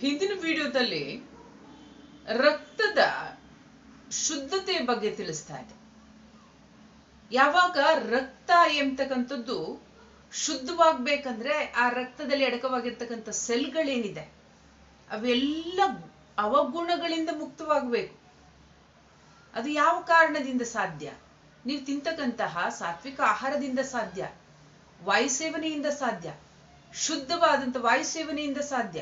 ಹಿಂದಿನ ವಿಡಿಯೋದಲ್ಲಿ ರಕ್ತದ ಶುದ್ಧತೆಯ ಬಗ್ಗೆ ತಿಳಿಸ್ತಾ ಇದೆ. ಯಾವಾಗ ರಕ್ತ ಎಂಬತಕ್ಕಂಥದ್ದು ಶುದ್ಧವಾಗ್ಬೇಕಂದ್ರೆ ಆ ರಕ್ತದಲ್ಲಿ ಅಡಕವಾಗಿರ್ತಕ್ಕಂಥ ಸೆಲ್ಗಳೇನಿದೆ, ಅವೆಲ್ಲ ಅವಗುಣಗಳಿಂದ ಮುಕ್ತವಾಗಬೇಕು. ಅದು ಯಾವ ಕಾರಣದಿಂದ ಸಾಧ್ಯ? ನೀವು ತಿಂತಕ್ಕಂತಹ ಸಾತ್ವಿಕ ಆಹಾರದಿಂದ ಸಾಧ್ಯ ವಾಯುಸೇವನೆಯಿಂದ ಸಾಧ್ಯ, ಶುದ್ಧವಾದಂಥ ವಾಯುಸೇವನೆಯಿಂದ ಸಾಧ್ಯ.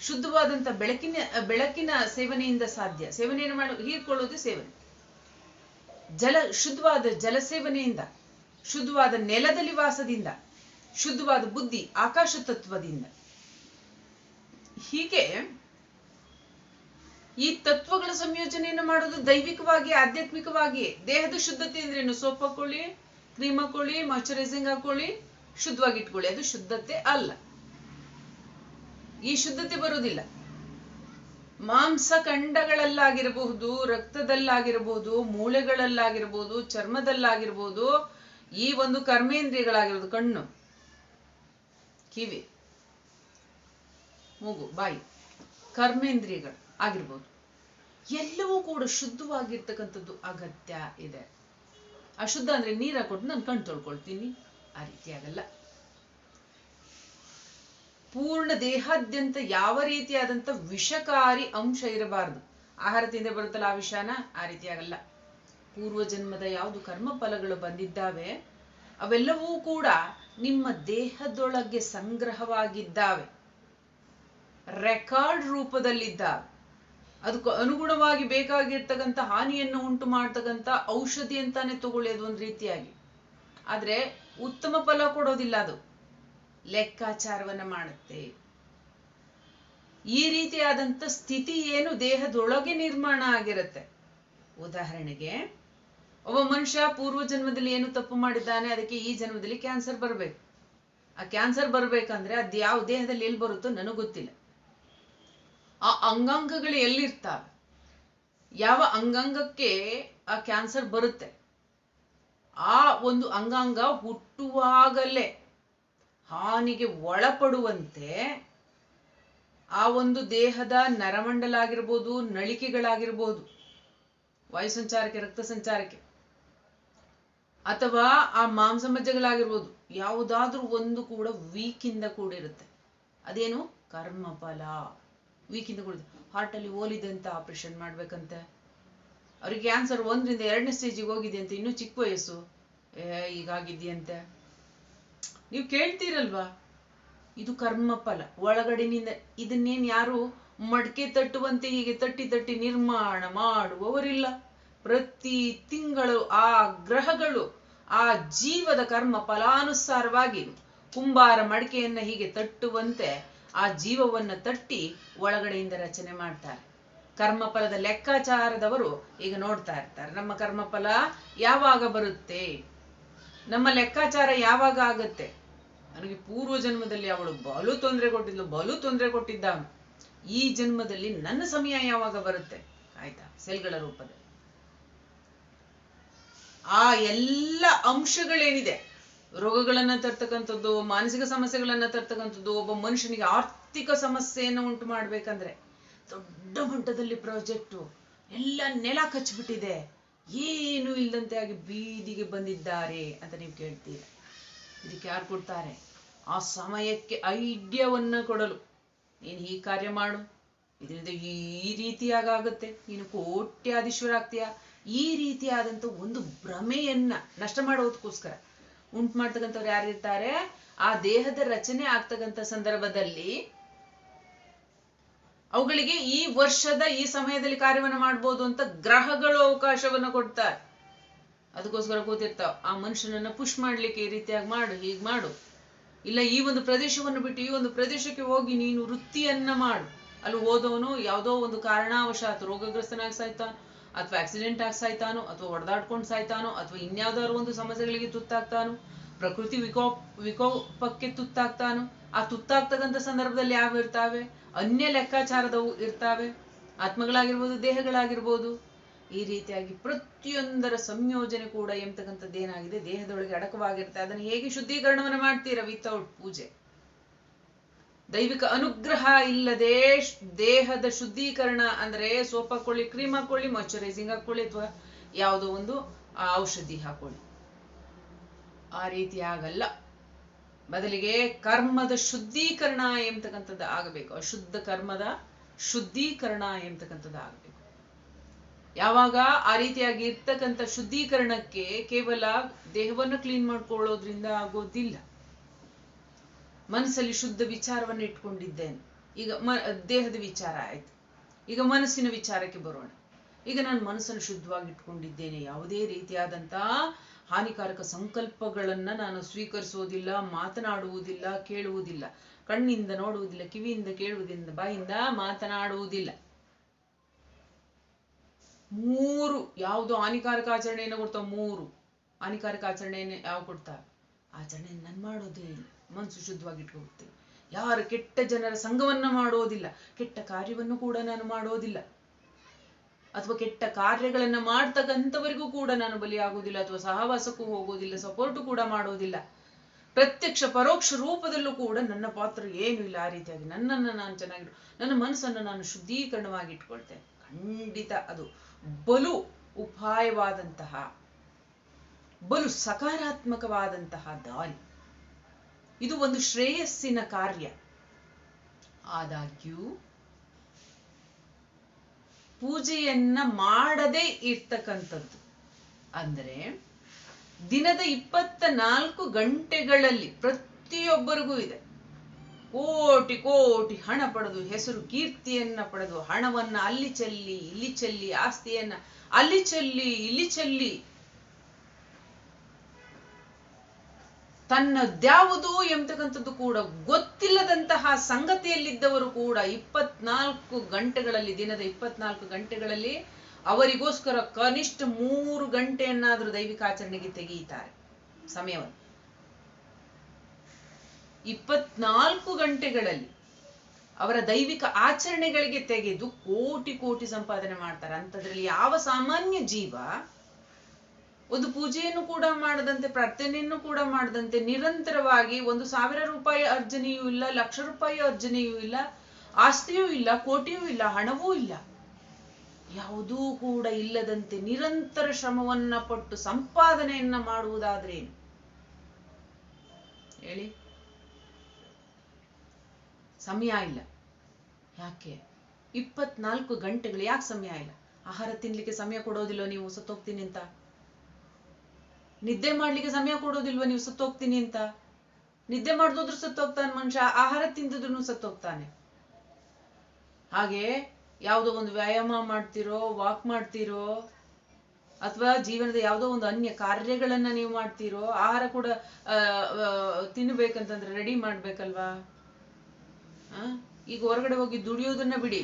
ಶುದ್ಧವಾದಂಥ ಬೆಳಕಿನ ಬೆಳಕಿನ ಸೇವನೆಯಿಂದ ಸಾಧ್ಯ. ಸೇವನೆಯನ್ನು ಮಾಡ, ಹೀರ್ಕೊಳ್ಳೋದು ಸೇವನೆ. ಜಲ, ಶುದ್ಧವಾದ ಜಲ ಸೇವನೆಯಿಂದ, ಶುದ್ಧವಾದ ನೆಲದಲ್ಲಿ ವಾಸದಿಂದ, ಶುದ್ಧವಾದ ಬುದ್ಧಿ ಆಕಾಶ ತತ್ವದಿಂದ. ಹೀಗೆ ಈ ತತ್ವಗಳ ಸಂಯೋಜನೆಯನ್ನು ಮಾಡೋದು ದೈವಿಕವಾಗಿ, ಆಧ್ಯಾತ್ಮಿಕವಾಗಿ, ದೇಹದ ಶುದ್ಧತೆ ಅಂದ್ರೇನು ಸೋಪ್ ಹಾಕೊಳ್ಳಿ, ಕ್ರೀಮ್ ಹಾಕೊಳ್ಳಿ, ಮಾಯಶ್ಚರೈಸಿಂಗ್ ಹಾಕೊಳ್ಳಿ, ಶುದ್ಧವಾಗಿ ಇಟ್ಕೊಳ್ಳಿ. ಅದು ಶುದ್ಧತೆ ಅಲ್ಲ. ಈ ಶುದ್ಧತೆ ಬರುವುದಿಲ್ಲ. ಮಾಂಸ ಖಂಡಗಳಲ್ಲಾಗಿರಬಹುದು, ರಕ್ತದಲ್ಲಾಗಿರಬಹುದು, ಮೂಳೆಗಳಲ್ಲಾಗಿರಬಹುದು ಚರ್ಮದಲ್ಲಾಗಿರ್ಬೋದು ಈ ಒಂದು ಕರ್ಮೇಂದ್ರಿಯಗಳಾಗಿರೋದು ಕಣ್ಣು, ಕಿವಿ, ಮೂಗು, ಬಾಯಿ, ಕರ್ಮೇಂದ್ರಿಯಗಳು ಆಗಿರ್ಬೋದು ಎಲ್ಲವೂ ಕೂಡ ಶುದ್ಧವಾಗಿರ್ತಕ್ಕಂಥದ್ದು ಅಗತ್ಯ ಇದೆ. ಅಶುದ್ಧ ಅಂದ್ರೆ ನೀರ ಕೊಟ್ಟು ನಾನು ಕಣ್ ತೊಳ್ಕೊಳ್ತೀನಿ. ಆ ರೀತಿ ಆಗಲ್ಲ. ಪೂರ್ಣ ದೇಹಾದ್ಯಂತ ಯಾವ ರೀತಿಯಾದಂಥ ವಿಷಕಾರಿ ಅಂಶ ಇರಬಾರದು. ಆಹಾರ ತಿಂದೆ ಬರುತ್ತಲ್ಲ ಆ ವಿಷಾನ? ಆ ರೀತಿ ಆಗಲ್ಲ. ಪೂರ್ವ ಜನ್ಮದ ಯಾವುದು ಕರ್ಮ ಫಲಗಳು ಬಂದಿದ್ದಾವೆ, ಅವೆಲ್ಲವೂ ಕೂಡ ನಿಮ್ಮ ದೇಹದೊಳಗೆ ಸಂಗ್ರಹವಾಗಿದ್ದಾವೆ. ರೆಕಾರ್ಡ್ ರೂಪದಲ್ಲಿದ್ದಾವೆ. ಅದಕ್ಕೆ ಅನುಗುಣವಾಗಿ ಬೇಕಾಗಿರ್ತಕ್ಕಂಥ ಹಾನಿಯನ್ನು ಉಂಟು ಮಾಡ್ತಕ್ಕಂಥ ಔಷಧಿ ಅಂತಾನೆ ತಗೊಳ್ಳೋದು ಒಂದು ರೀತಿಯಾಗಿ. ಆದರೆ ಉತ್ತಮ ಫಲ ಕೊಡೋದಿಲ್ಲ ಅದು. ಲೆಕ್ಕಾಚಾರವನ್ನ ಮಾಡುತ್ತೆ. ಈ ರೀತಿಯಾದಂಥ ಸ್ಥಿತಿ ಏನು? ದೇಹದೊಳಗೆ ನಿರ್ಮಾಣ ಆಗಿರುತ್ತೆ. ಉದಾಹರಣೆಗೆ, ಒಬ್ಬ ಮನುಷ್ಯ ಪೂರ್ವ ಜನ್ಮದಲ್ಲಿ ಏನು ತಪ್ಪು ಮಾಡಿದ್ದಾನೆ, ಅದಕ್ಕೆ ಈ ಜನ್ಮದಲ್ಲಿ ಕ್ಯಾನ್ಸರ್ ಬರಬೇಕು. ಆ ಕ್ಯಾನ್ಸರ್ ಬರ್ಬೇಕಂದ್ರೆ ಅದು ಯಾವ ದೇಹದಲ್ಲಿ ಎಲ್ಲಿ ಬರುತ್ತೋ ನನಗೆ ಗೊತ್ತಿಲ್ಲ. ಆ ಅಂಗಾಂಗಗಳು ಎಲ್ಲಿರ್ತಾವೆ? ಯಾವ ಅಂಗಾಂಗಕ್ಕೆ ಆ ಕ್ಯಾನ್ಸರ್ ಬರುತ್ತೆ? ಆ ಒಂದು ಅಂಗಾಂಗ ಹುಟ್ಟುವಾಗಲೇ ಹಾನಿಗೆ ಒಳಪಡುವಂತೆ ಆ ಒಂದು ದೇಹದ ನರಮಂಡಲ ಆಗಿರ್ಬೋದು ನಳಿಕೆಗಳಾಗಿರ್ಬೋದು ವಾಯು ಸಂಚಾರಕ್ಕೆ ರಕ್ತ ಸಂಚಾರಕ್ಕೆ ಅಥವಾ ಆ ಮಾಂಸಮಜ್ಜೆಗಳಾಗಿರ್ಬೋದು, ಯಾವುದಾದ್ರೂ ಒಂದು ಕೂಡ ವೀಕಿಂದ ಕೂಡಿರುತ್ತೆ. ಅದೇನು? ಕರ್ಮಫಲ. ವೀಕಿಂದ ಕೂಡಿದೆ ಹಾರ್ಟಲ್ಲಿ ಅಂತ ಆಪರೇಷನ್ ಮಾಡ್ಬೇಕಂತೆ. ಅವ್ರಿಗೆ ಕ್ಯಾನ್ಸರ್ ಒಂದರಿಂದ ಎರಡನೇ ಸ್ಟೇಜಿಗೆ ಹೋಗಿದೆ ಅಂತ ಇನ್ನೂ ಚಿಕ್ಕ ವಯಸ್ಸು. ಈಗಾಗಿದೆಯಂತೆ ನೀವು ಕೇಳ್ತೀರಲ್ವಾ? ಇದು ಕರ್ಮಫಲ. ಒಳಗಡೆನಿಂದ ಇದನ್ನೇನ್ ಯಾರು ಮಡಕೆ ತಟ್ಟುವಂತೆ ಹೀಗೆ ತಟ್ಟಿ ತಟ್ಟಿ ನಿರ್ಮಾಣ ಮಾಡುವವರಿಲ್ಲ. ಪ್ರತಿ ತಿಂಗಳು ಆ ಗ್ರಹಗಳು ಆ ಜೀವದ ಕರ್ಮ ಫಲಾನುಸಾರವಾಗಿ ಕುಂಬಾರ ಮಡಿಕೆಯನ್ನ ಹೀಗೆ ತಟ್ಟುವಂತೆ ಆ ಜೀವವನ್ನ ತಟ್ಟಿ ಒಳಗಡೆಯಿಂದ ರಚನೆ ಮಾಡ್ತಾರೆ. ಕರ್ಮಫಲದ ಲೆಕ್ಕಾಚಾರದವರು ಈಗ ನೋಡ್ತಾ ಇರ್ತಾರೆ. ನಮ್ಮ ಕರ್ಮಫಲ ಯಾವಾಗ ಬರುತ್ತೆ? ನಮ್ಮ ಲೆಕ್ಕಾಚಾರ ಯಾವಾಗ ಆಗತ್ತೆ? ನನಗೆ ಪೂರ್ವ ಜನ್ಮದಲ್ಲಿ ಅವಳು ಬಲು ತೊಂದರೆ ಕೊಟ್ಟಿದ್ಲು, ಬಲು ತೊಂದರೆ ಕೊಟ್ಟಿದ್ದ. ಈ ಜನ್ಮದಲ್ಲಿ ನನ್ನ ಸಮಯ ಯಾವಾಗ ಬರುತ್ತೆ? ಆಯ್ತಾ? ಸೆಲ್ಗಳ ರೂಪದಲ್ಲಿ. ಆ ಎಲ್ಲ ಅಂಶಗಳೇನಿದೆ? ರೋಗಗಳನ್ನ ತರ್ತಕ್ಕಂಥದ್ದು, ಮಾನಸಿಕ ಸಮಸ್ಯೆಗಳನ್ನ ತರ್ತಕ್ಕಂಥದ್ದು, ಒಬ್ಬ ಮನುಷ್ಯನಿಗೆ ಆರ್ಥಿಕ ಸಮಸ್ಯೆಯನ್ನು ಉಂಟು ಮಾಡ್ಬೇಕಂದ್ರೆ ದೊಡ್ಡ ಮಟ್ಟದಲ್ಲಿ ಪ್ರಾಜೆಕ್ಟು, ಎಲ್ಲ ನೆಲ ಕಚ್ಚಿಬಿಟ್ಟಿದೆ ಏನು ಇಲ್ಲದಂತೆ ಆಗಿ ಬೀದಿಗೆ ಬಂದಿದ್ದಾರೆ ಅಂತ ನೀವು ಕೇಳ್ತೀರ. ಇದಕ್ಕೆ ಯಾರು ಕೊಡ್ತಾರೆ? ಆ ಸಮಯಕ್ಕೆ ಐಡ್ಯವನ್ನ ಕೊಡಲು. ನೀನು ಈ ಕಾರ್ಯ ಮಾಡು. ಇದರಿಂದ ಈ ರೀತಿಯಾಗುತ್ತೆ ನೀನು ಕೋಟ್ಯಾಧೀಶ್ವರ ಆಗ್ತೀಯ? ಈ ರೀತಿಯಾದಂಥ ಒಂದು ಭ್ರಮೆಯನ್ನ ನಷ್ಟ ಮಾಡೋದಕ್ಕೋಸ್ಕರ ಉಂಟು ಮಾಡ್ತಕ್ಕಂಥವ್ರು ಯಾರಿರ್ತಾರೆ? ಆ ದೇಹದ ರಚನೆ ಆಗ್ತಕ್ಕಂಥ ಸಂದರ್ಭದಲ್ಲಿ ಅವುಗಳಿಗೆ ಈ ವರ್ಷದ, ಈ ಸಮಯದಲ್ಲಿ ಕಾರ್ಯವನ್ನು ಮಾಡ್ಬೋದು ಅಂತ ಗ್ರಹಗಳು ಅವಕಾಶವನ್ನು ಕೊಡ್ತಾರೆ. ಅದಕ್ಕೋಸ್ಕರ ಕೂತಿರ್ತಾವ. ಆ ಮನುಷ್ಯನನ್ನ ಪುಷ್ ಮಾಡ್ಲಿಕ್ಕೆ ಈ ರೀತಿಯಾಗಿ ಮಾಡು, ಹೀಗೆ ಮಾಡು. ಇಲ್ಲ, ಈ ಒಂದು ಪ್ರದೇಶವನ್ನು ಬಿಟ್ಟು ಈ ಒಂದು ಪ್ರದೇಶಕ್ಕೆ ಹೋಗಿ ನೀನು ವೃತ್ತಿಯನ್ನ ಮಾಡು. ಅಲ್ಲಿ ಹೋದವನು ಯಾವುದೋ ಒಂದು ಕಾರಣಾವಶಾತ್ ರೋಗಗ್ರಸ್ತನಾಗಿ ಸಾಯ್ತಾನೋ, ಅಥವಾ ಆಕ್ಸಿಡೆಂಟ್ ಆಗಿ ಸಾಯ್ತಾನೋ, ಅಥವಾ ಹೊಡೆದಾಡ್ಕೊಂಡು ಸಾಯ್ತಾನೋ, ಅಥವಾ ಇನ್ಯಾವ್ದಾದ್ರು ಒಂದು ಸಮಸ್ಯೆಗಳಿಗೆ ತುತ್ತಾಗ್ತಾನೋ, ಪ್ರಕೃತಿ ವಿಕೋಪ, ವಿಕೋಪಕ್ಕೆ ತುತ್ತಾಗ್ತಾನೋ, ಆ ತುತ್ತಾಗ್ತಕ್ಕಂಥ ಸಂದರ್ಭದಲ್ಲಿ ಯಾವ ಇರ್ತಾವೆ? ಅನ್ಯ ಲೆಕ್ಕಾಚಾರದವು ಇರ್ತಾವೆ. ಆತ್ಮಗಳಾಗಿರ್ಬೋದು, ದೇಹಗಳಾಗಿರ್ಬೋದು. ಈ ರೀತಿಯಾಗಿ ಪ್ರತಿಯೊಂದರ ಸಂಯೋಜನೆ ಕೂಡ ಎಂಬತಕ್ಕಂಥದ್ದು ಏನಾಗಿದೆ ದೇಹದೊಳಗೆ ಅಡಕವಾಗಿರುತ್ತೆ. ಅದನ್ನು ಹೇಗೆ ಶುದ್ಧೀಕರಣವನ್ನು ಮಾಡ್ತೀರಾ? ವಿತೌಟ್ ಪೂಜೆ. ದೈವಿಕ ಅನುಗ್ರಹ ಇಲ್ಲದೆ ದೇಹದ ಶುದ್ಧೀಕರಣ ಅಂದ್ರೆ ಸೋಪ್ ಹಾಕೊಳ್ಳಿ ಕ್ರೀಮ್ ಹಾಕೊಳ್ಳಿ ಮಾಯಶ್ಚರೈಸಿಂಗ್ ಹಾಕೊಳ್ಳಿ ಅಥವಾ ಯಾವುದೋ ಒಂದು ಔಷಧಿ ಹಾಕೊಳ್ಳಿ ಆ ರೀತಿ ಆಗಲ್ಲ ಬದಲಿಗೆ ಕರ್ಮದ ಶುದ್ಧೀಕರಣ ಎಂಬತಕ್ಕಂಥದ್ದು ಆಗಬೇಕು. ಅಶುದ್ಧ ಕರ್ಮದ ಶುದ್ಧೀಕರಣ ಎಂಬತಕ್ಕಂಥದ್ದು ಆಗಬೇಕು. ಯಾವಾಗ ಆ ರೀತಿಯಾಗಿ ಇರ್ತಕ್ಕಂಥ ಶುದ್ಧೀಕರಣಕ್ಕೆ ಕೇವಲ ದೇಹವನ್ನು ಕ್ಲೀನ್ ಮಾಡ್ಕೊಳ್ಳೋದ್ರಿಂದ ಆಗೋದಿಲ್ಲ. ಮನಸ್ಸಲ್ಲಿ ಶುದ್ಧ ವಿಚಾರವನ್ನು ಇಟ್ಕೊಂಡಿದ್ದೇನೆ. ಈಗ ಮ, ದೇಹದ ವಿಚಾರ ಆಯ್ತು. ಈಗ ಮನಸ್ಸಿನ ವಿಚಾರಕ್ಕೆ ಬರೋಣ. ಈಗ ನಾನು ಮನಸ್ಸನ್ನು ಶುದ್ಧವಾಗಿ ಇಟ್ಕೊಂಡಿದ್ದೇನೆ. ಯಾವುದೇ ರೀತಿಯಾದಂತಹ ಹಾನಿಕಾರಕ ಸಂಕಲ್ಪಗಳನ್ನ ನಾನು ಸ್ವೀಕರಿಸುವುದಿಲ್ಲ ಮಾತನಾಡುವುದಿಲ್ಲ, ಕೇಳುವುದಿಲ್ಲ. ಕಣ್ಣಿಂದ ನೋಡುವುದಿಲ್ಲ, ಕಿವಿಯಿಂದ ಕೇಳುವುದಿಲ್ಲ, ಬಾಯಿಂದ ಮಾತನಾಡುವುದಿಲ್ಲ. ಮೂರು, ಯಾವುದು ಹಾನಿಕಾರಕ ಆಚರಣೆಯನ್ನು ಕೊಡ್ತಾವ ಮೂರು. ಹಾನಿಕಾರಕ ಆಚರಣೆಯನ್ನು ಯಾವ ಕೊಡ್ತಾ ಆಚರಣೆ ನಾನು ಮಾಡೋದೇ ಇಲ್ಲ. ಮನಸ್ಸು ಶುದ್ಧವಾಗಿ ಇಟ್ಕೊಳ್ತೇನೆ ಯಾರು ಕೆಟ್ಟ ಜನರ ಸಂಘವನ್ನ ಮಾಡೋದಿಲ್ಲ. ಕೆಟ್ಟ ಕಾರ್ಯವನ್ನು ಕೂಡ ನಾನು ಮಾಡೋದಿಲ್ಲ. ಅಥವಾ ಕೆಟ್ಟ ಕಾರ್ಯಗಳನ್ನ ಮಾಡ್ತಕ್ಕಂಥವರಿಗೂ ಕೂಡ ನಾನು ಬಲಿಯಾಗುವುದಿಲ್ಲ ಅಥವಾ ಸಹವಾಸಕ್ಕೂ ಹೋಗೋದಿಲ್ಲ ಸಪೋರ್ಟು ಕೂಡ ಮಾಡೋದಿಲ್ಲ ಪ್ರತ್ಯಕ್ಷ ಪರೋಕ್ಷ ರೂಪದಲ್ಲೂ ಕೂಡ ನನ್ನ ಪಾತ್ರ ಏನು ಇಲ್ಲ ಆ ರೀತಿಯಾಗಿ ನನ್ನನ್ನು ನಾನು ಚೆನ್ನಾಗಿ ನನ್ನ ಮನಸ್ಸನ್ನು ನಾನು ಶುದ್ಧೀಕರಣವಾಗಿ ಇಟ್ಕೊಳ್ತೇನೆ. ಖಂಡಿತ ಅದು ಬಲು ಉಪಾಯವಾದಂತಹ, ಬಲು ಸಕಾರಾತ್ಮಕವಾದಂತಹ ದಾರಿ. ಇದು ಒಂದು ಶ್ರೇಯಸ್ಸಿನ ಕಾರ್ಯ. ಆದಾಗ್ಯೂ ಪೂಜೆಯನ್ನ ಮಾಡದೇ ಇರ್ತಕ್ಕಂಥದ್ದು. ಅಂದರೆ ದಿನದ ಇಪ್ಪತ್ತ ನಾಲ್ಕು ಗಂಟೆಗಳಲ್ಲಿ ಪ್ರತಿಯೊಬ್ಬರಿಗೂ ಇದೆ. ಕೋಟಿ ಕೋಟಿ ಹಣ ಪಡೆದು, ಹೆಸರು ಕೀರ್ತಿಯನ್ನ ಪಡೆದು, ಹಣವನ್ನ ಅಲ್ಲಿ ಚೆಲ್ಲಿ, ಇಲ್ಲಿ ಚೆಲ್ಲಿ, ಆಸ್ತಿಯನ್ನ ಅಲ್ಲಿ ಚೆಲ್ಲಿ, ಇಲ್ಲಿ ಚೆಲ್ಲಿ ತನ್ನದ್ಯಾವುದು ಎಂಬತಕ್ಕಂಥದ್ದು ಕೂಡ ಗೊತ್ತಿಲ್ಲದಂತಹ ಸಂಗತಿಯಲ್ಲಿದ್ದವರು ಕೂಡ ಇಪ್ಪತ್ನಾಲ್ಕು ಗಂಟೆಗಳಲ್ಲಿ, ದಿನದ ಇಪ್ಪತ್ನಾಲ್ಕು ಗಂಟೆಗಳಲ್ಲಿ ಅವರಿಗೋಸ್ಕರ ಕನಿಷ್ಠ ಮೂರು ಗಂಟೆಯನ್ನಾದರೂ ದೈವಿಕ ಆಚರಣೆಗೆ ತೆಗೆಯುತ್ತಾರೆ. ಸಮಯವನ್ನು. ಇಪ್ಪತ್ನಾಲ್ಕು ಗಂಟೆಗಳಲ್ಲಿ ಅವರ ದೈವಿಕ ಆಚರಣೆಗಳಿಗೆ ತೆಗೆದು ಕೋಟಿ ಕೋಟಿ ಸಂಪಾದನೆ ಮಾಡ್ತಾರೆ. ಅಂಥದ್ರಲ್ಲಿ ಯಾವ ಸಾಮಾನ್ಯ ಜೀವ ಒಂದು ಪೂಜೆಯನ್ನು ಕೂಡ ಮಾಡದಂತೆ, ಪ್ರಾರ್ಥನೆಯನ್ನು ಕೂಡ ಮಾಡದಂತೆ ನಿರಂತರವಾಗಿ ಒಂದು ಸಾವಿರ ರೂಪಾಯಿ ಅರ್ಜನೆಯೂ ಇಲ್ಲ, ಲಕ್ಷ ರೂಪಾಯಿ ಅರ್ಜನೆಯೂ ಇಲ್ಲ, ಆಸ್ತಿಯೂ ಇಲ್ಲ, ಕೋಟಿಯೂ ಇಲ್ಲ, ಹಣವೂ ಇಲ್ಲ. ಯಾವುದೂ ಕೂಡ ಇಲ್ಲದಂತೆ ನಿರಂತರ ಶ್ರಮವನ್ನ ಪಟ್ಟು ಸಂಪಾದನೆಯನ್ನ ಮಾಡುವುದಾದ್ರೇನು ಹೇಳಿ. ಸಮಯ ಇಲ್ಲ. ಯಾಕೆ? ಇಪ್ಪತ್ನಾಲ್ಕು ಗಂಟೆಗಳು ಯಾಕೆ ಸಮಯ ಇಲ್ಲ? ಆಹಾರ ತಿನ್ಲಿಕ್ಕೆ ಸಮಯ ಕೊಡೋದಿಲ್ಲ ನೀವು? ಸತ್ತೋಗ್ತೀನಿ ಅಂತ. ನಿದ್ದೆ ಮಾಡ್ಲಿಕ್ಕೆ ಸಮಯ ಕೊಡೋದಿಲ್ವ ನೀವು ಸತ್ತೋಗ್ತೀನಿ ಅಂತ? ನಿದ್ದೆ ಮಾಡ್ದೋದ್ರು ಸತ್ತೋಗ್ತಾನೆ ಮನುಷ್ಯ, ಆಹಾರ ತಿಂದಿದ್ರು ಸತ್ತೋಗ್ತಾನೆ. ಹಾಗೆ ಯಾವುದೋ ಒಂದು ವ್ಯಾಯಾಮ ಮಾಡ್ತಿರೋ ವಾಕ್ ಮಾಡ್ತಿರೋ, ಅಥವಾ ಜೀವನದ ಯಾವುದೋ ಒಂದು ಅನ್ಯ ಕಾರ್ಯಗಳನ್ನ ನೀವು ಮಾಡ್ತಿರೋ, ಆಹಾರ ಕೂಡ ತಿನ್ಬೇಕಂತಂದ್ರೆ ರೆಡಿ ಮಾಡ್ಬೇಕಲ್ವಾ? ಈಗ ಹೊರಗಡೆ ಹೋಗಿ ದುಡಿಯೋದನ್ನ ಬಿಡಿ.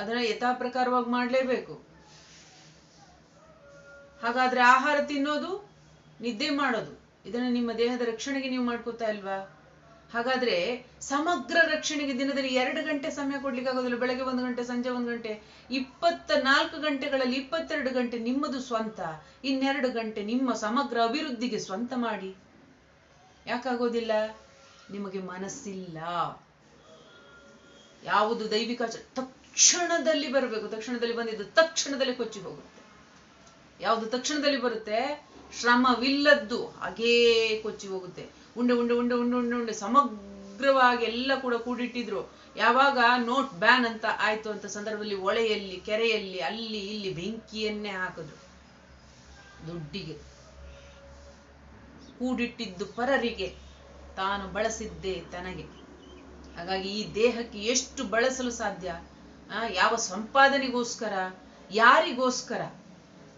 ಅದನ್ನ ಯಥಾ ಪ್ರಕಾರವಾಗಿ ಮಾಡ್ಲೇಬೇಕು. ಹಾಗಾದ್ರೆ ಆಹಾರ ತಿನ್ನೋದು ನಿದ್ದೆ ಮಾಡೋದು. ಇದನ್ನ ನಿಮ್ಮ ದೇಹದ ರಕ್ಷಣೆಗೆ ನೀವು ಮಾಡ್ಕೋತಾ ಇಲ್ವಾ? ಹಾಗಾದ್ರೆ ಸಮಗ್ರ ರಕ್ಷಣೆಗೆ ದಿನದಲ್ಲಿ ಎರಡು ಗಂಟೆ ಸಮಯ ಕೊಡ್ಲಿಕ್ಕೆ ಆಗೋದಿಲ್ಲ. ಬೆಳಗ್ಗೆ ಒಂದು ಗಂಟೆ, ಸಂಜೆ ಒಂದು ಗಂಟೆ. ಇಪ್ಪತ್ತ ನಾಲ್ಕು ಗಂಟೆಗಳಲ್ಲಿ ಇಪ್ಪತ್ತೆರಡು ಗಂಟೆ ನಿಮ್ಮದು ಸ್ವಂತ. ಇನ್ನೆರಡು ಗಂಟೆ ನಿಮ್ಮ ಸಮಗ್ರ ಅಭಿವೃದ್ಧಿಗೆ ಸ್ವಂತ ಮಾಡಿ. ಯಾಕಾಗೋದಿಲ್ಲ? ನಿಮಗೆ ಮನಸ್ಸಿಲ್ಲ. ಯಾವುದು ದೈವಿಕ ತಕ್ಷಣದಲ್ಲಿ ಬರಬೇಕು. ತಕ್ಷಣದಲ್ಲಿ ಬಂದಿದ್ದು ತಕ್ಷಣದಲ್ಲಿ ಕೊಚ್ಚಿ ಹೋಗುತ್ತೆ. ಯಾವುದು ತಕ್ಷಣದಲ್ಲಿ ಬರುತ್ತೆ? ಶ್ರಮವಿಲ್ಲದ್ದು. ಹಾಗೇ ಕೊಚ್ಚಿ ಹೋಗುತ್ತೆ. ಉಂಡೆ ಉಂಡೆ ಉಂಡೆ ಉಂಡೆ ಉಂಡೆ ಉಂಡೆ ಸಮಗ್ರವಾಗಿ ಎಲ್ಲ ಕೂಡ ಕೂಡಿಟ್ಟಿದ್ರು. ಯಾವಾಗ? ನೋಟ್ ಬ್ಯಾನ್ ಅಂತ ಆಯ್ತು ಅಂತ ಸಂದರ್ಭದಲ್ಲಿ ಒಳೆಯಲ್ಲಿ, ಕೆರೆಯಲ್ಲಿ, ಅಲ್ಲಿ, ಇಲ್ಲಿ ಬೆಂಕಿಯನ್ನೇ ಹಾಕಿದ್ರು ದುಡ್ಡಿಗೆ. ಕೂಡಿಟ್ಟಿದ್ದು ಪರರಿಗೆ. ತಾನು ಬಳಸಿದ್ದೆ ತನಗೆ. ಹಾಗಾಗಿ ಈ ದೇಹಕ್ಕೆ ಎಷ್ಟು ಬಳಸಲು ಸಾಧ್ಯ? ಯಾವ ಸಂಪಾದನೆಗೋಸ್ಕರ? ಯಾರಿಗೋಸ್ಕರ?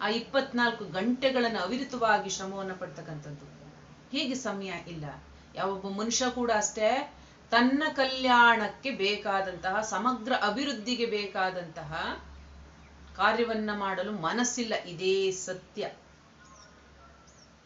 ಆ ಇಪ್ಪತ್ನಾಲ್ಕು ಗಂಟೆಗಳನ್ನು ಅವಿರತವಾಗಿ ಶ್ರಮವನ್ನು ಪಡ್ತಕ್ಕಂಥದ್ದು. ಹೀಗೆ ಸಮಯ ಇಲ್ಲ. ಯಾವೊಬ್ಬ ಮನುಷ್ಯ ಕೂಡ ಅಷ್ಟೇ ತನ್ನ ಕಲ್ಯಾಣಕ್ಕೆ ಬೇಕಾದಂತಹ, ಸಮಗ್ರ ಅಭಿವೃದ್ಧಿಗೆ ಬೇಕಾದಂತಹ ಕಾರ್ಯವನ್ನ ಮಾಡಲು ಮನಸ್ಸಿಲ್ಲ. ಇದೇ ಸತ್ಯ.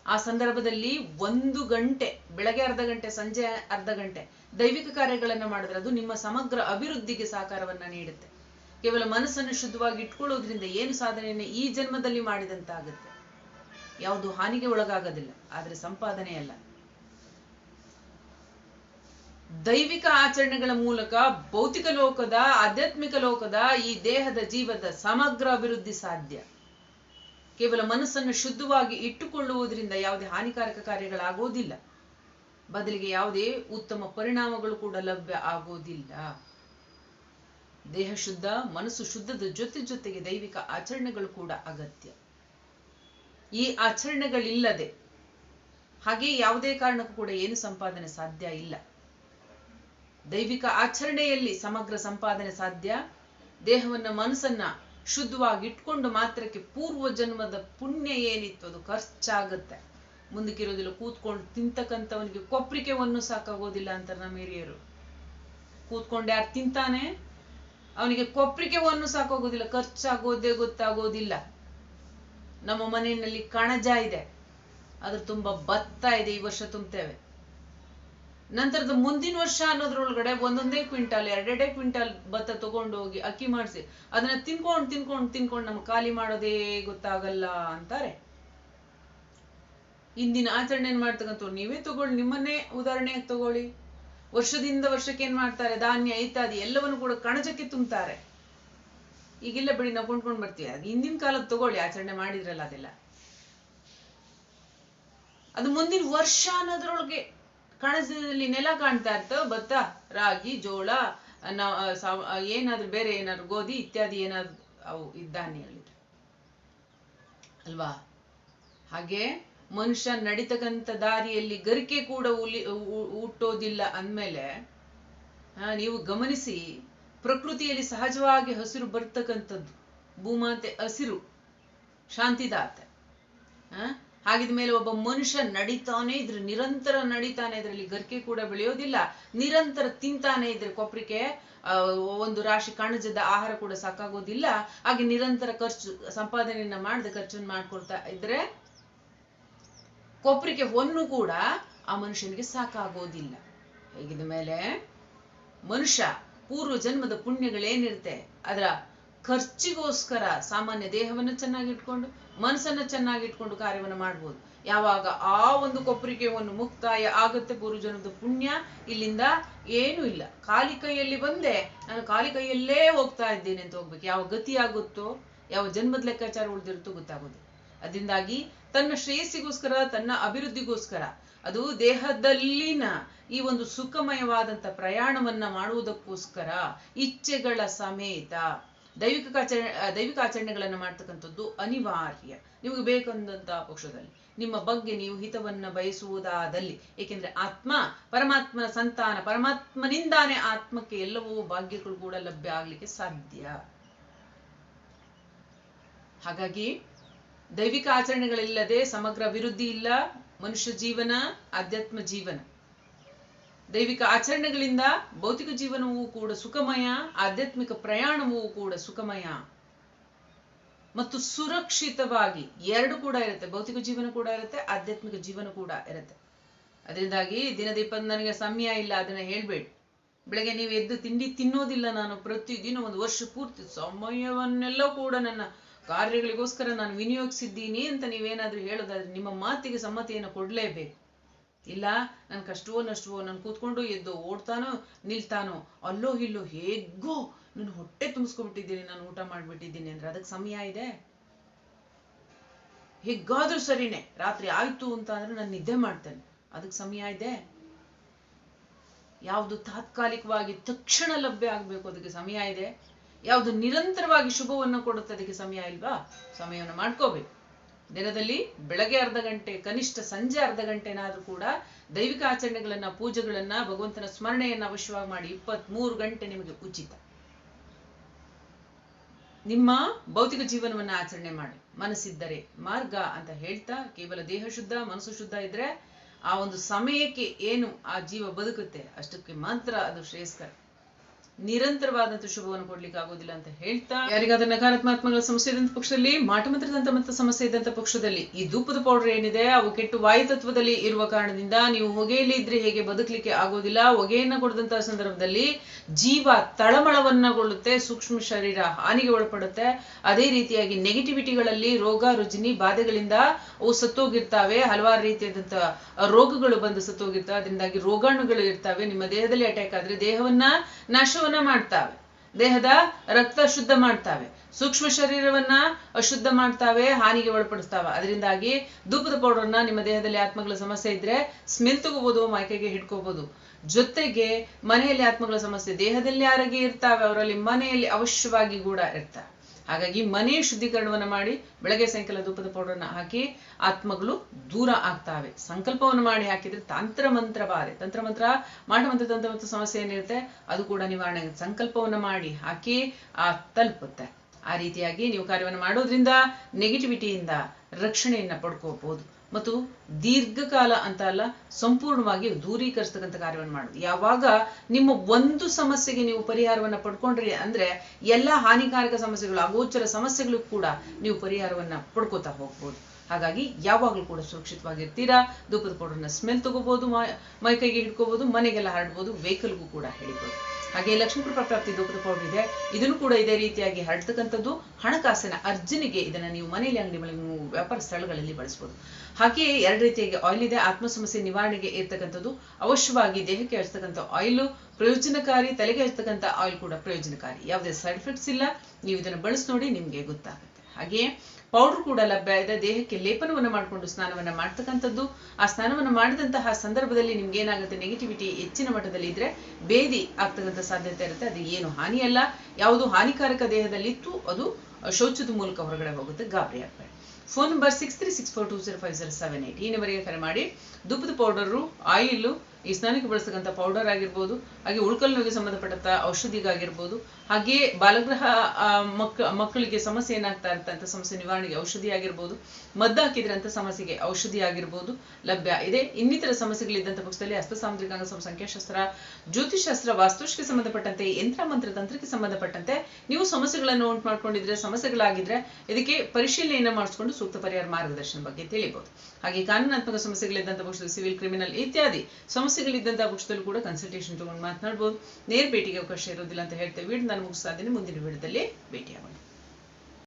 ಆ ಸಂದರ್ಭದಲ್ಲಿ ಒಂದು ಗಂಟೆ, ಬೆಳಗ್ಗೆ ಅರ್ಧ ಗಂಟೆ, ಸಂಜೆ ಅರ್ಧ ಗಂಟೆ ದೈವಿಕ ಕಾರ್ಯಗಳನ್ನ ಮಾಡಿದ್ರೆ ಅದು ನಿಮ್ಮ ಸಮಗ್ರ ಅಭಿವೃದ್ಧಿಗೆ ಸಹಕಾರವನ್ನ ನೀಡುತ್ತೆ. ಕೇವಲ ಮನಸ್ಸನ್ನು ಶುದ್ಧವಾಗಿ ಇಟ್ಕೊಳ್ಳೋದ್ರಿಂದ ಏನು ಸಾಧನೆಯನ್ನು ಈ ಜನ್ಮದಲ್ಲಿ ಮಾಡಿದಂತಾಗುತ್ತೆ? ಯಾವುದು ಹಾನಿಗೆ ಒಳಗಾಗೋದಿಲ್ಲ, ಆದರೆ ಸಂಪಾದನೆ ಅಲ್ಲ. ದೈವಿಕ ಆಚರಣೆಗಳ ಮೂಲಕ ಭೌತಿಕ ಲೋಕದ, ಆಧ್ಯಾತ್ಮಿಕ ಲೋಕದ ಈ ದೇಹದ ಜೀವದ ಸಮಗ್ರ ಅಭಿವೃದ್ಧಿ ಸಾಧ್ಯ. ಕೇವಲ ಮನಸ್ಸನ್ನು ಶುದ್ಧವಾಗಿ ಇಟ್ಟುಕೊಳ್ಳುವುದರಿಂದ ಯಾವುದೇ ಹಾನಿಕಾರಕ ಕಾರ್ಯಗಳಾಗೋದಿಲ್ಲ. ಬದಲಿಗೆ ಯಾವುದೇ ಉತ್ತಮ ಪರಿಣಾಮಗಳು ಕೂಡ ಲಭ್ಯ ಆಗೋದಿಲ್ಲ. ದೇಹ ಶುದ್ಧ, ಮನಸ್ಸು ಶುದ್ಧದ ಜೊತೆ ಜೊತೆಗೆ ದೈವಿಕ ಆಚರಣೆಗಳು ಕೂಡ ಅಗತ್ಯ. ಈ ಆಚರಣೆಗಳಿಲ್ಲದೆ ಹಾಗೆ ಯಾವುದೇ ಕಾರಣಕ್ಕೂ ಕೂಡ ಏನು ಸಂಪಾದನೆ ಸಾಧ್ಯ ಇಲ್ಲ. ದೈವಿಕ ಆಚರಣೆಯಲ್ಲಿ ಸಮಗ್ರ ಸಂಪಾದನೆ ಸಾಧ್ಯ. ದೇಹವನ್ನ ಮನಸ್ಸನ್ನ ಶುದ್ಧವಾಗಿ ಇಟ್ಕೊಂಡು ಮಾತ್ರಕ್ಕೆ ಪೂರ್ವ ಜನ್ಮದ ಪುಣ್ಯ ಏನಿತ್ತು ಅದು ಖರ್ಚಾಗತ್ತೆ. ಮುಂದಕ್ಕಿರೋದಿಲ್ಲ ಕೂತ್ಕೊಂಡು ತಿಂತಕ್ಕಂಥವನಿಗೆ ಕೊಪ್ರಿಕೆ ಸಾಕಾಗೋದಿಲ್ಲ ಅಂತಾರೆ ನಮ್ಮ ಹಿರಿಯರು. ಕೂತ್ಕೊಂಡು ಯಾರು ತಿಂತಾನೆ? ಅವನಿಗೆ ಕೊಪ್ರಿಕೆ ಒಂದು ಸಾಕೋಗೋದಿಲ್ಲ ಖರ್ಚಾಗೋದೇ ಗೊತ್ತಾಗೋದಿಲ್ಲ. ನಮ್ಮ ಮನೆಯಲ್ಲಿ ಕಣಜ ಇದೆ ಅದ್ರ ತುಂಬ ಭತ್ತ ಇದೆ, ಈ ವರ್ಷ ತುಂಬುತ್ತೇವೆ ನಂತರದ ಮುಂದಿನ ವರ್ಷ ಅನ್ನೋದ್ರೊಳಗಡೆ ಒಂದೊಂದೇ ಕ್ವಿಂಟಾಲ್, ಎರಡೆರಡೇ ಕ್ವಿಂಟಾಲ್ ಭತ್ತ ತಗೊಂಡು ಹೋಗಿ ಅಕ್ಕಿ ಮಾಡಿಸಿ, ಅದನ್ನ ತಿನ್ಕೊಂಡು ತಿನ್ಕೊಂಡು ತಿನ್ಕೊಂಡು ನಮ್ಗೆ ಖಾಲಿ ಮಾಡೋದೇ ಗೊತ್ತಾಗಲ್ಲ ಅಂತಾರೆ. ಇಂದಿನ ಆಚರಣೆ ಮಾಡ್ತಕ್ಕಂಥವ್ರು ನೀವೇ ತಗೊಳ್ಳಿ, ನಿಮ್ಮನ್ನೇ ಉದಾಹರಣೆಯಾಗಿ ತಗೊಳ್ಳಿ. ವರ್ಷದಿಂದ ವರ್ಷಕ್ಕೆ ಏನ್ ಮಾಡ್ತಾರೆ? ಧಾನ್ಯ, ಇತ್ಯಾದಿ ಎಲ್ಲವನ್ನು ಕೂಡ ಕಣಜಕ್ಕೆ ತುಂಬ್ತಾರೆ. ಈಗಿಲ್ಲ ಬಿಡಿ, ನಾವು ಕೊಂಡ್ಕೊಂಡು ಬರ್ತೀವಿ. ಅದು ಹಿಂದಿನ ಕಾಲದ ತಗೊಳ್ಳಿ, ಆಚರಣೆ ಮಾಡಿದ್ರಲ್ಲ ಅದೆಲ್ಲ. ಅದು ಮುಂದಿನ ವರ್ಷ ಅನ್ನೋದ್ರೊಳಗೆ ಕಣಜದಲ್ಲಿ ನೆಲ ಕಾಣ್ತಾ ಇರ್ತವ ಭತ್ತ, ರಾಗಿ, ಜೋಳ ಏನಾದ್ರೂ ಬೇರೆ ಏನಾದ್ರು ಗೋಧಿ, ಇತ್ಯಾದಿ ಏನಾದ್ರು ಅವು ಇದ್ದಾನೆ ಅಲ್ವಾ? ಹಾಗೆ ಮನುಷ್ಯ ನಡಿತಕ್ಕಂಥ ದಾರಿಯಲ್ಲಿ ಗರಿಕೆ ಕೂಡ ಉಲಿ ಹುಟ್ಟೋದಿಲ್ಲ ಅಂದಮೇಲೆ ನೀವು ಗಮನಿಸಿ ಪ್ರಕೃತಿಯಲ್ಲಿ ಸಹಜವಾಗಿ ಹಸಿರು ಬರ್ತಕ್ಕಂಥದ್ದು ಭೂಮಾತೆ ಹಸಿರು ಶಾಂತಿದಾತೆ ಹಾಗಿದ ಮೇಲೆ ಒಬ್ಬ ಮನುಷ್ಯ ನಡೀತಾನೆ ಇದ್ರೆ ನಿರಂತರ ನಡೀತಾನೆ ಇದ್ರಲ್ಲಿ ಗರಿಕೆ ಕೂಡ ಬೆಳೆಯೋದಿಲ್ಲ ನಿರಂತರ ತಿಂತಾನೆ ಇದ್ರೆ ಕೊಪ್ರಿಕೆ ಆ, ಒಂದು ರಾಶಿ ಕಣಜದ ಆಹಾರ ಕೂಡ ಸಾಕಾಗೋದಿಲ್ಲ ಹಾಗೆ ನಿರಂತರ ಖರ್ಚು ಸಂಪಾದನೆಯನ್ನ ಮಾಡದೆ ಖರ್ಚನ್ನು ಮಾಡ್ಕೊಳ್ತಾ ಇದ್ರೆ ಕೊಪ್ರಿಕೆ ಒಂದು ಕೂಡ ಆ ಮನುಷ್ಯನಿಗೆ ಸಾಕಾಗೋದಿಲ್ಲ. ಹೇಗಿದ ಮೇಲೆ ಮನುಷ್ಯ ಪೂರ್ವ ಜನ್ಮದ ಪುಣ್ಯಗಳೇನಿರುತ್ತೆ, ಅದರ ಖರ್ಚಿಗೋಸ್ಕರ ಸಾಮಾನ್ಯ ದೇಹವನ್ನು ಚೆನ್ನಾಗಿಟ್ಕೊಂಡು ಚೆನ್ನಾಗಿ ಇಟ್ಕೊಂಡು ಕಾರ್ಯವನ್ನು ಮಾಡ್ಬೋದು. ಯಾವಾಗ ಆ ಒಂದು ಕೊಪ್ಪರಿಕೆಯನ್ನು ಮುಕ್ತಾಯ ಆಗುತ್ತೆ ಪೂರ್ವ ಜನ್ಮದ ಪುಣ್ಯ, ಇಲ್ಲಿಂದ ಏನೂ ಇಲ್ಲ. ಖಾಲಿ ಕೈಯಲ್ಲಿ ಬಂದೆ, ನಾನು ಖಾಲಿ ಕೈಯಲ್ಲೇ ಹೋಗ್ತಾ ಇದ್ದೇನೆ ಅಂತ ಹೋಗ್ಬೇಕು. ಯಾವ ಗತಿ ಆಗುತ್ತೋ, ಯಾವ ಜನ್ಮದ ಲೆಕ್ಕಾಚಾರ ಉಳಿದಿರುತ್ತೋ ಗೊತ್ತಾಗೋದು ಅದರಿಂದಾಗಿ ತನ್ನ ಶ್ರೇಯಸ್ಸಿಗೋಸ್ಕರ, ತನ್ನ ಅಭಿವೃದ್ಧಿಗೋಸ್ಕರ, ಅದು ದೇಹದಲ್ಲಿನ ಈ ಒಂದು ಸುಖಮಯವಾದಂಥ ಪ್ರಯಾಣವನ್ನ ಮಾಡುವುದಕ್ಕೋಸ್ಕರ ಇಚ್ಛೆಗಳ ಸಮೇತ ದೈವಿಕ ಆಚರಣೆ ದೈವಿಕ ಆಚರಣೆಗಳನ್ನು ಮಾಡ್ತಕ್ಕಂಥದ್ದು ಅನಿವಾರ್ಯ. ನಿಮಗೆ ಬೇಕಂದಂತ ಪಕ್ಷದಲ್ಲಿ, ನಿಮ್ಮ ಬಗ್ಗೆ ನೀವು ಹಿತವನ್ನ ಬಯಸುವುದಾದಲ್ಲಿ, ಏಕೆಂದ್ರೆ ಆತ್ಮ, ಪರಮಾತ್ಮನ ಸಂತಾನ, ಪರಮಾತ್ಮನಿಂದಾನೇ ಆತ್ಮಕ್ಕೆ ಎಲ್ಲವೂ ಭಾಗ್ಯಗಳು ಕೂಡ ಲಭ್ಯ ಆಗ್ಲಿಕ್ಕೆ ಸಾಧ್ಯ. ಹಾಗಾಗಿ ದೈವಿಕ ಆಚರಣೆಗಳಿಲ್ಲದೆ ಸಮಗ್ರ ಅಭಿವೃದ್ಧಿ ಇಲ್ಲ, ಮನುಷ್ಯ ಜೀವನ, ಆಧ್ಯಾತ್ಮ ಜೀವನ. ದೈವಿಕ ಆಚರಣೆಗಳಿಂದ ಭೌತಿಕ ಜೀವನವೂ ಕೂಡ ಸುಖಮಯ, ಆಧ್ಯಾತ್ಮಿಕ ಪ್ರಯಾಣವೂ ಕೂಡ ಸುಖಮಯ. ಮತ್ತು ಸುರಕ್ಷಿತವಾಗಿ ಎರಡು ಕೂಡ ಇರುತ್ತೆ, ಭೌತಿಕ ಜೀವನ ಕೂಡ ಇರುತ್ತೆ, ಆಧ್ಯಾತ್ಮಿಕ ಜೀವನ ಕೂಡ ಇರುತ್ತೆ. ಅದರಿಂದಾಗಿ ದಿನದ ಇಪ್ಪತ್ತು ನನಗೆ ಸಮಯ ಇಲ್ಲ, ಅದನ್ನ ಹೇಳ್ಬೇಡಿ. ಬೆಳಗ್ಗೆ ನೀವು ಎದ್ದು ತಿಂಡಿ ತಿನ್ನೋದಿಲ್ಲ ನಾನು ಪ್ರತಿದಿನ ಒಂದು ವರ್ಷ ಪೂರ್ತಿ ಸಮಯವನ್ನೆಲ್ಲ ಕೂಡ ನನ್ನ ಕಾರ್ಯಗಳಿಗೋಸ್ಕರ ನಾನು ವಿನಿಯೋಗಿಸಿದ್ದೀನಿ ಅಂತ ನೀವೇನಾದ್ರೂ ಹೇಳೋದಾದ್ರೆ ನಿಮ್ಮ ಮಾತಿಗೆ ಸಮ್ಮತಿಯನ್ನು ಕೊಡ್ಲೇಬೇಕು. ಇಲ್ಲ, ನನ್ ಕಷ್ಟವೋ ನಷ್ಟವೋ, ನಾನು ಕೂತ್ಕೊಂಡು ಎದ್ದು ಓಡ್ತಾನೋ, ನಿಲ್ತಾನೋ, ಅಲ್ಲೋ ಇಲ್ಲೋ ಹೇಗೋ ನಾನು ಹೊಟ್ಟೆ ತುಂಬಿಸ್ಕೊಬಿಟ್ಟಿದ್ದೀನಿ, ನಾನು ಊಟ ಮಾಡ್ಬಿಟ್ಟಿದ್ದೀನಿ ಅಂದ್ರೆ ಅದಕ್ಕೆ ಸಮಯ ಇದೆ? ಹೇಗಾದ್ರೂ ಸರಿನೇ, ರಾತ್ರಿ ಆಯ್ತು ಅಂತ ಅಂದ್ರೆ ನಾನು ನಿದ್ದೆ ಮಾಡ್ತೇನೆ. ಅದಕ್ಕೆ ಸಮಯ ಇದೆ? ಯಾವುದು ತಾತ್ಕಾಲಿಕವಾಗಿ ತಕ್ಷಣ ಲಭ್ಯ ಆಗ್ಬೇಕು, ಅದಕ್ಕೆ ಸಮಯ ಇದೆ? ಯಾವುದು ನಿರಂತರವಾಗಿ ಶುಭವನ್ನು ಕೊಡುತ್ತೆ ಅದಕ್ಕೆ ಸಮಯ ಇಲ್ವಾ? ಸಮಯವನ್ನು ಮಾಡ್ಕೋಬೇಕು. ದಿನದಲ್ಲಿ ಬೆಳಗ್ಗೆ ಅರ್ಧ ಗಂಟೆ, ಕನಿಷ್ಠ ಸಂಜೆ ಅರ್ಧ ಗಂಟೆನಾದ್ರೂ ಕೂಡ ದೈವಿಕ ಆಚರಣೆಗಳನ್ನ, ಪೂಜೆಗಳನ್ನ, ಭಗವಂತನ ಸ್ಮರಣೆಯನ್ನ ಅವಶ್ಯವಾಗಿ ಮಾಡಿ ಇಪ್ಪತ್ತ್ ಮೂರು ಗಂಟೆ ನಿಮಗೆ ಉಚಿತ. ನಿಮ್ಮ ಭೌತಿಕ ಜೀವನವನ್ನ ಆಚರಣೆ ಮಾಡಿ. ಮನಸ್ಸಿದ್ದರೆ ಮಾರ್ಗ ಅಂತ ಹೇಳ್ತಾ, ಕೇವಲ ದೇಹ ಶುದ್ಧ, ಮನಸ್ಸು ಶುದ್ಧ ಇದ್ರೆ ಆ ಒಂದು ಸಮಯಕ್ಕೆ ಏನು ಆ ಜೀವ ಬದುಕುತ್ತೆ, ಅಷ್ಟಕ್ಕೆ ಮಾತ್ರ ಅದು ಶ್ರೇಯಸ್ಕರ. ನಿರಂತರವಾದಂತ ಶುಭವನ್ನು ಕೊಡ್ಲಿಕ್ಕೆ ಆಗೋದಿಲ್ಲ ಅಂತ ಹೇಳ್ತಾ ಯಾರಿಗಾದ್ರೂ ನಕಾರಾತ್ಮಕಗಳ ಸಮಸ್ಯೆ ಇದ್ದಂತ ಪಕ್ಷದಲ್ಲಿ ಮಾಟಮಂತ್ರದಂತ ಮತ್ತು ಸಮಸ್ಯೆ ಇದ್ದಂತ ಪಕ್ಷದಲ್ಲಿ ಈ ಧೂಪದ ಪೌಡರ್ ಏನಿದೆ, ಅವು ಕೆಟ್ಟು ವಾಯು ತತ್ವದಲ್ಲಿ ಇರುವ ಕಾರಣದಿಂದ ನೀವು ಹೊಗೆಯಲ್ಲಿ ಇದ್ರೆ ಹೇಗೆ ಬದುಕಲಿಕ್ಕೆ ಆಗೋದಿಲ್ಲ ಹೊಗೆಯನ್ನ ಕೊಡದಂತ ಸಂದರ್ಭದಲ್ಲಿ ಜೀವ ತಳಮಳವನ್ನಗೊಳ್ಳುತ್ತೆ, ಸೂಕ್ಷ್ಮ ಶರೀರ ಹಾನಿಗೆ ಒಳಪಡುತ್ತೆ. ಅದೇ ರೀತಿಯಾಗಿ ನೆಗೆಟಿವಿಟಿಗಳಲ್ಲಿ ರೋಗ, ರುಜಿನಿ, ಬಾಧೆಗಳಿಂದ ಅವು ಸತ್ತೋಗಿರ್ತಾವೆ. ಹಲವಾರು ರೀತಿಯಾದಂತ ರೋಗಗಳು ಬಂದು ಸತ್ತೋಗಿರ್ತವೆ. ಅದರಿಂದಾಗಿ ರೋಗಾಣುಗಳು ಇರ್ತವೆ. ನಿಮ್ಮ ದೇಹದಲ್ಲಿ ಅಟ್ಯಾಕ್ ಆದ್ರೆ ದೇಹವನ್ನ ನಾಶವನ್ನ ಮಾಡ್ತಾವೆ. ದೇಹದ ರಕ್ತ ಶುದ್ಧ ಮಾಡ್ತಾವೆ. ಸೂಕ್ಷ್ಮ ಶರೀರವನ್ನ ಅಶುದ್ಧ ಮಾಡ್ತಾವೆ, ಹಾನಿಗೆ ಒಳಪಡಿಸ್ತಾವೆ. ಅದರಿಂದಾಗಿ ಧೂಪದ ಪೌಡರ್ನ ನಿಮ್ಮ ದೇಹದಲ್ಲಿ ಆತ್ಮಗಳ ಸಮಸ್ಯೆ ಇದ್ರೆ ಸ್ಮೆಲ್ ತಗೋಬಹುದು ಮೈಕೆಗೆ ಹಿಡ್ಕೋಬಹುದು ಜೊತೆಗೆ ಮನೆಯಲ್ಲಿ ಆತ್ಮಗಳ ಸಮಸ್ಯೆ, ದೇಹದಲ್ಲಿ ಯಾರಿಗೆ ಇರ್ತಾವೆ, ಅವರಲ್ಲಿ ಮನೆಯಲ್ಲಿ ಅವಶ್ಯವಾಗಿ ಕೂಡ ಇರ್ತಾವೆ. ಹಾಗಾಗಿ ಮನೆ ಶುದ್ಧೀಕರಣವನ್ನು ಮಾಡಿ ಬೆಳಗ್ಗೆ ಸಾಯಂಕಾಲ ಧೂಪದ ಪೌಡರ್ನ ಹಾಕಿ ಆತ್ಮಗಳು ದೂರ ಆಗ್ತಾವೆ. ಸಂಕಲ್ಪವನ್ನು ಮಾಡಿ ಹಾಕಿದ್ರೆ ತಂತ್ರ ಮಂತ್ರ ಬಾರೆ ತಂತ್ರ ಮಂತ್ರ ಮಂತ್ರ, ತಂತ್ರ ಮತ್ತು ಸಮಸ್ಯೆ ಏನಿರುತ್ತೆ ಅದು ಕೂಡ ನಿವಾರಣೆ ಆಗುತ್ತೆ. ಸಂಕಲ್ಪವನ್ನು ಮಾಡಿ ಹಾಕಿ ಆ ತಲುಪುತ್ತೆ. ಆ ರೀತಿಯಾಗಿ ನೀವು ಕಾರ್ಯವನ್ನು ಮಾಡೋದ್ರಿಂದ ನೆಗೆಟಿವಿಟಿಯಿಂದ ರಕ್ಷಣೆಯನ್ನ ಪಡ್ಕೋಬಹುದು ಮತ್ತು ದೀರ್ಘಕಾಲ ಅಂತ ಅಲ್ಲ, ಸಂಪೂರ್ಣವಾಗಿ ದೂರೀಕರಿಸ್ತಕ್ಕಂಥ ಕಾರ್ಯವನ್ನು ಮಾಡೋದು ಯಾವಾಗ ನಿಮ್ಮ ಒಂದು ಸಮಸ್ಯೆಗೆ ನೀವು ಪರಿಹಾರವನ್ನ ಪಡ್ಕೊಂಡ್ರಿ ಅಂದ್ರೆ ಎಲ್ಲಾ ಹಾನಿಕಾರಕ ಸಮಸ್ಯೆಗಳು, ಅಗೋಚರ ಸಮಸ್ಯೆಗಳು ಕೂಡ ನೀವು ಪರಿಹಾರವನ್ನ ಪಡ್ಕೋತಾ ಹೋಗ್ಬೋದು. ಹಾಗಾಗಿ ಯಾವಾಗಲೂ ಕೂಡ ಸುರಕ್ಷಿತವಾಗಿರ್ತೀರಾ ಧೂಪದ ಪೌಡರ್ನ ಸ್ಮೆಲ್ ತಗೋಬಹುದು ಮೈ ಕೈಗೆ ಹಿಡ್ಕೋಬಹುದು ಮನೆಗೆಲ್ಲ ಹರಡ್ಬೋದು ವೆಹಿಕಲ್ಗೂ ಕೂಡ ಹಿಡಿಬೋದು ಹಾಗೆ ಲಕ್ಷ್ಮೀ ಕೃಪಾ ಪ್ರಾಪ್ತಿ ಧೂಪದ ಪೌಡರ್ ಇದೆ. ಇದನ್ನು ಕೂಡ ಇದೇ ರೀತಿಯಾಗಿ ಹರಡ್ತಕ್ಕಂಥದ್ದು ಹಣಕಾಸಿನ ಅರ್ಜನೆಗೆ ಇದನ್ನ ನೀವು ಮನೆಯಲ್ಲಿ ಅಂಗಡಿ ನೀವು ವ್ಯಾಪಾರ ಸ್ಥಳಗಳಲ್ಲಿ ಬಳಸಬಹುದು ಹಾಗೆ ಎರಡು ರೀತಿಯಾಗಿ ಆಯಿಲ್ ಇದೆ. ಆತ್ಮ ಸಮಸ್ಯೆ ನಿವಾರಣೆಗೆ ಇರ್ತಕ್ಕಂಥದ್ದು ಅವಶ್ಯವಾಗಿ ದೇಹಕ್ಕೆ ಹಚ್ಚತಕ್ಕಂಥ ಆಯಿಲ್ ಪ್ರಯೋಜನಕಾರಿ, ತಲೆಗೆ ಹಚ್ಚತಕ್ಕಂಥ ಆಯಿಲ್ ಕೂಡ ಪ್ರಯೋಜನಕಾರಿ. ಯಾವುದೇ ಸೈಡ್ ಎಫೆಕ್ಟ್ಸ್ ಇಲ್ಲ. ನೀವು ಇದನ್ನು ಬಳಸಿ ನೋಡಿ ನಿಮಗೆ ಗೊತ್ತಾಗುತ್ತೆ. ಹಾಗೆಯೇ ಪೌಡರ್ ಕೂಡ ಲಭ್ಯ ಇದೆ. ದೇಹಕ್ಕೆ ಲೇಪನವನ್ನು ಮಾಡಿಕೊಂಡು ಸ್ನಾನವನ್ನ ಮಾಡ್ತಕ್ಕಂಥದ್ದು. ಆ ಸ್ನಾನವನ್ನು ಮಾಡಿದಂತಹ ಸಂದರ್ಭದಲ್ಲಿ ನಿಮ್ಗೆ ಏನಾಗುತ್ತೆ? ನೆಗೆಟಿವಿಟಿ ಹೆಚ್ಚಿನ ಮಟ್ಟದಲ್ಲಿ ಇದ್ರೆ ಬೇದಿ ಆಗ್ತಕ್ಕಂಥ ಸಾಧ್ಯತೆ ಇರುತ್ತೆ. ಅದು ಏನು ಹಾನಿಯಲ್ಲ ಯಾವುದು ಹಾನಿಕಾರಕ ದೇಹದಲ್ಲಿತ್ತು ಅದು ಶೌಚದ ಮೂಲಕ ಹೊರಗಡೆ ಹೋಗುತ್ತೆ. ಗಾಬರಿ ಆಗ್ಬೇಡ phone number six three six four two zero five zero seven eight ಈ ನಂಬರಿಗೆ ಕರೆ ಮಾಡಿ. ದುಪ್ಪದ ಪೌಡರು, ಆಯಿಲ್, ಈ ಸ್ನಾನಕ್ಕೆ ಬಳಸ್ತಕ್ಕಂಥ ಪೌಡರ್ ಆಗಿರ್ಬೋದು, ಹಾಗೆ ಉಳ್ಕಲ್ ನೋವಿಗೆ ಸಂಬಂಧಪಟ್ಟಂತ ಔಷಧಿಗಾಗಿರ್ಬೋದು ಹಾಗೆ ಬಾಲಗೃಹ ಮಕ್, ಮಕ್ಕಳಿಗೆ ಸಮಸ್ಯೆ ಏನಾಗ್ತಾ ಇರ್ತಂತ ಸಮಸ್ಯೆ ನಿವಾರಣೆಗೆ ಔಷಧಿ ಆಗಿರ್ಬೋದು, ಮದ್ದು ಹಾಕಿದ್ರೆ ಅಂತ ಸಮಸ್ಯೆಗೆ ಔಷಧಿ ಆಗಿರ್ಬೋದು ಲಭ್ಯ ಇದೆ. ಇನ್ನಿತರ ಸಮಸ್ಯೆಗಳಿದ್ದಂಥ ಪಕ್ಷದಲ್ಲಿ ಹಸ್ತ ಸಾಮುದ್ರಿಕಾಂಗ ಸಂ- ಸಂಖ್ಯಾಶಾಸ್ತ್ರ ಜ್ಯೋತಿಷಾಸ್ತ್ರ ವಾಸ್ತುಶಿಗೆ ಸಂಬಂಧಪಟ್ಟಂತೆ, ಯಂತ್ರ, ಮಂತ್ರ, ತಂತ್ರಕ್ಕೆ ಸಂಬಂಧಪಟ್ಟಂತೆ ನೀವು ಸಮಸ್ಯೆಗಳನ್ನು ಉಂಟು ಮಾಡ್ಕೊಂಡಿದ್ರೆ, ಸಮಸ್ಯೆಗಳಾಗಿದ್ರೆ ಇದಕ್ಕೆ ಪರಿಶೀಲನೆಯನ್ನು ಮಾಡಿಸ್ಕೊಂಡು ಸೂಕ್ತ ಪರಿಹಾರ ಮಾರ್ಗದರ್ಶನ ಬಗ್ಗೆ ತಿಳಿಬಹುದು ಹಾಗೆ ಕಾನೂನಾತ್ಮಕ ಸಮಸ್ಯೆಗಳಿದ್ದಂಥ ಪಕ್ಷದಲ್ಲಿ ಸಿವಿಲ್, ಕ್ರಿಮಿನಲ್ ಇತ್ಯಾದಿ ಸಮಸ್ಯೆಗಳಿದ್ದಂಥ ಪಕ್ಷದಲ್ಲೂ ಕೂಡ ಕನ್ಸಲ್ಟೇಷನ್ ತಗೊಂಡು ಮಾತನಾಡಬಹುದು ನೇರ ಭೇಟಿಗೆ ಅವಕಾಶ ಇರೋದಿಲ್ಲ ಅಂತ ಹೇಳ್ತೇವೆ ನಾನು ಮುಗಿಸ್ತಾ ಇದ್ದೀನಿ ಮುಂದಿನ ವಿಡಿಯೋದಲ್ಲಿ ಭೇಟಿಯಾಗೋಣ.